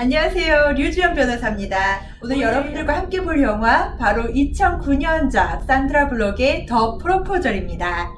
안녕하세요. 류주연 변호사입니다. 오늘 여러분들과 함께 볼 영화 바로 2009년작 산드라 블록의 더 프로포절입니다.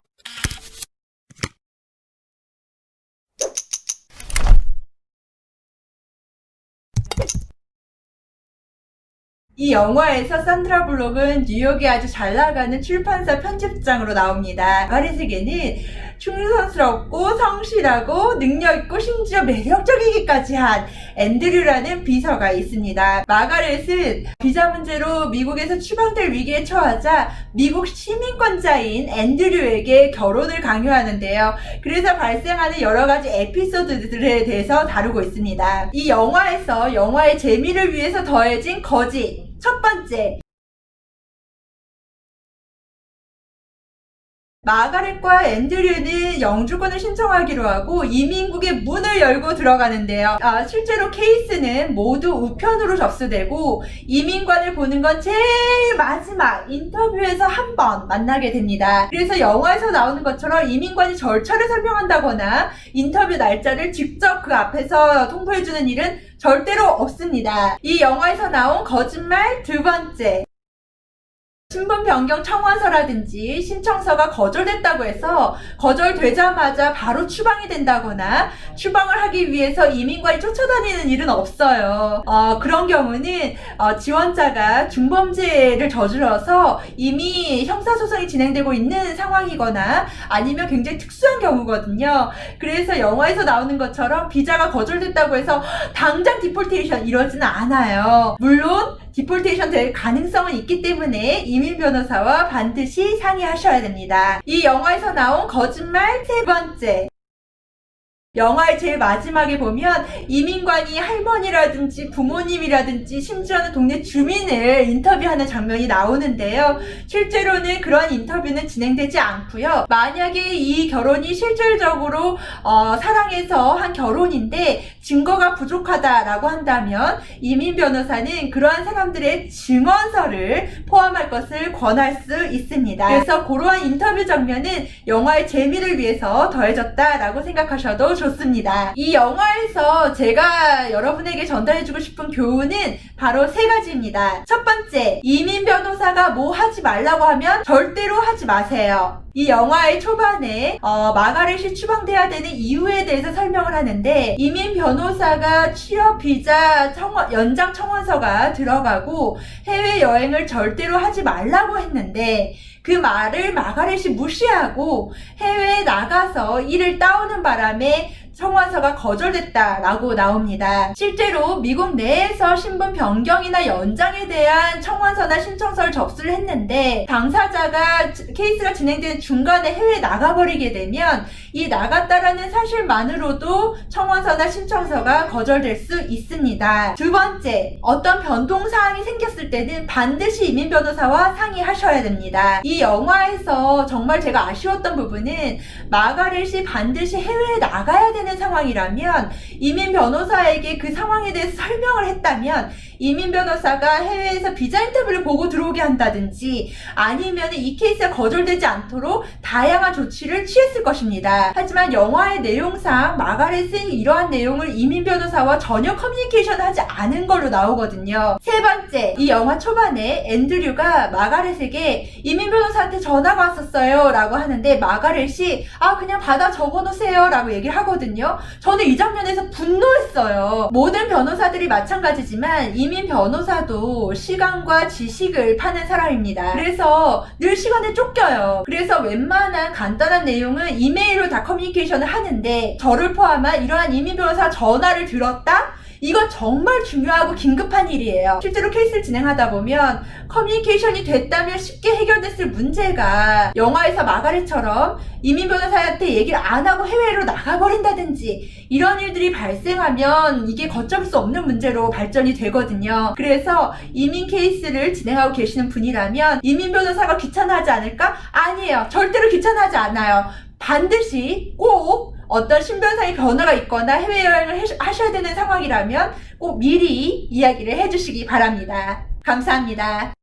이 영화에서 산드라 블록은 뉴욕에 아주 잘 나가는 출판사 편집장으로 나옵니다. 마리스게는 충성스럽고 성실하고 능력있고 심지어 매력적이기까지 한 앤드류라는 비서가 있습니다. 마가렛은 비자 문제로 미국에서 추방될 위기에 처하자 미국 시민권자인 앤드류에게 결혼을 강요하는데요. 그래서 발생하는 여러 가지 에피소드들에 대해서 다루고 있습니다. 이 영화에서 영화의 재미를 위해서 더해진 거짓. 첫 번째, 마가렛과 앤드류는 영주권을 신청하기로 하고 이민국의 문을 열고 들어가는데요. 아, 실제로 케이스는 모두 우편으로 접수되고 이민관을 보는 건 제일 마지막 인터뷰에서 한 번 만나게 됩니다. 그래서 영화에서 나오는 것처럼 이민관이 절차를 설명한다거나 인터뷰 날짜를 직접 그 앞에서 통보해주는 일은 절대로 없습니다. 이 영화에서 나온 거짓말 두 번째. 신분 변경 청원서라든지 신청서가 거절됐다고 해서 거절되자마자 바로 추방이 된다거나 추방을 하기 위해서 이민관이 쫓아다니는 일은 없어요. 어, 그런 경우는 어, 지원자가 중범죄를 저질러서 이미 형사소송이 진행되고 있는 상황이거나 아니면 굉장히 특수한 경우거든요. 그래서 영화에서 나오는 것처럼 비자가 거절됐다고 해서 당장 디폴테이션 이러지는 않아요. 물론 디폴테이션 될 가능성은 있기 때문에 이민 변호사와 반드시 상의하셔야 됩니다. 이 영화에서 나온 거짓말 세 번째. 영화의 제일 마지막에 보면 이민관이 할머니라든지 부모님이라든지 심지어는 동네 주민을 인터뷰하는 장면이 나오는데요. 실제로는 그런 인터뷰는 진행되지 않고요. 만약에 이 결혼이 실질적으로 어, 사랑해서 한 결혼인데 증거가 부족하다라고 한다면 이민 변호사는 그러한 사람들의 증언서를 포함할 것을 권할 수 있습니다. 그래서 그러한 인터뷰 장면은 영화의 재미를 위해서 더해졌다라고 생각하셔도 좋습니다. 이 영화에서 제가 여러분에게 전달해주고 싶은 교훈은 바로 세 가지입니다. 첫 번째, 이민 변호사가 뭐 하지 말라고 하면 절대로 하지 마세요. 이 영화의 초반에 어, 마가렛이 추방돼야 되는 이유에 대해서 설명을 하는데 이민 변호사가 취업 비자 청원, 연장 청원서가 들어가고 해외 여행을 절대로 하지 말라고 했는데 그 말을 마가렛이 무시하고 해외에 나가서 일을 따오는 바람에 청원서가 거절됐다라고 나옵니다. 실제로 미국 내에서 신분 변경이나 연장에 대한 청원서나 신청서를 접수를 했는데 당사자가 케이스가 진행되는 중간에 해외에 나가버리게 되면 이 나갔다라는 사실만으로도 청원서나 신청서가 거절될 수 있습니다. 두 번째, 어떤 변동 사항이 생겼을 때는 반드시 이민 변호사와 상의하셔야 됩니다. 이 영화에서 정말 제가 아쉬웠던 부분은 마가렛이 반드시 해외에 나가야 되는 상황이라면 이민 변호사에게 그 상황에 대해서 설명을 했다면 이민 변호사가 해외에서 비자 인터뷰를 보고 들어오게 한다든지 아니면 이 케이스가 거절되지 않도록 다양한 조치를 취했을 것입니다. 하지만 영화의 내용상 마가렛은 이러한 내용을 이민 변호사와 전혀 커뮤니케이션을 하지 않은 걸로 나오거든요. 세 번째, 이 영화 초반에 앤드류가 마가렛에게 이민 변호사한테 전화가 왔었어요 라고 하는데 마가렛이 아 그냥 받아 적어놓으세요 라고 얘기를 하거든요. 저는 이 장면에서 분노했어요. 모든 변호사들이 마찬가지지만 이민 변호사도 시간과 지식을 파는 사람입니다. 그래서 늘 시간에 쫓겨요. 그래서 웬만한 간단한 내용은 이메일로 다 커뮤니케이션을 하는데 저를 포함한 이러한 이민 변호사 전화를 들었다? 이건 정말 중요하고 긴급한 일이에요. 실제로 케이스를 진행하다 보면 커뮤니케이션이 됐다면 쉽게 해결됐을 문제가 영화에서 마가렛처럼 이민 변호사한테 얘기를 안 하고 해외로 나가버린다든지 이런 일들이 발생하면 이게 걷잡을 수 없는 문제로 발전이 되거든요. 그래서 이민 케이스를 진행하고 계시는 분이라면 이민 변호사가 귀찮아하지 않을까? 아니에요. 절대로 귀찮아하지 않아요. 반드시 꼭 어떤 신변상의 변화가 있거나 해외여행을 하셔야 되는 상황이라면 꼭 미리 이야기를 해주시기 바랍니다. 감사합니다.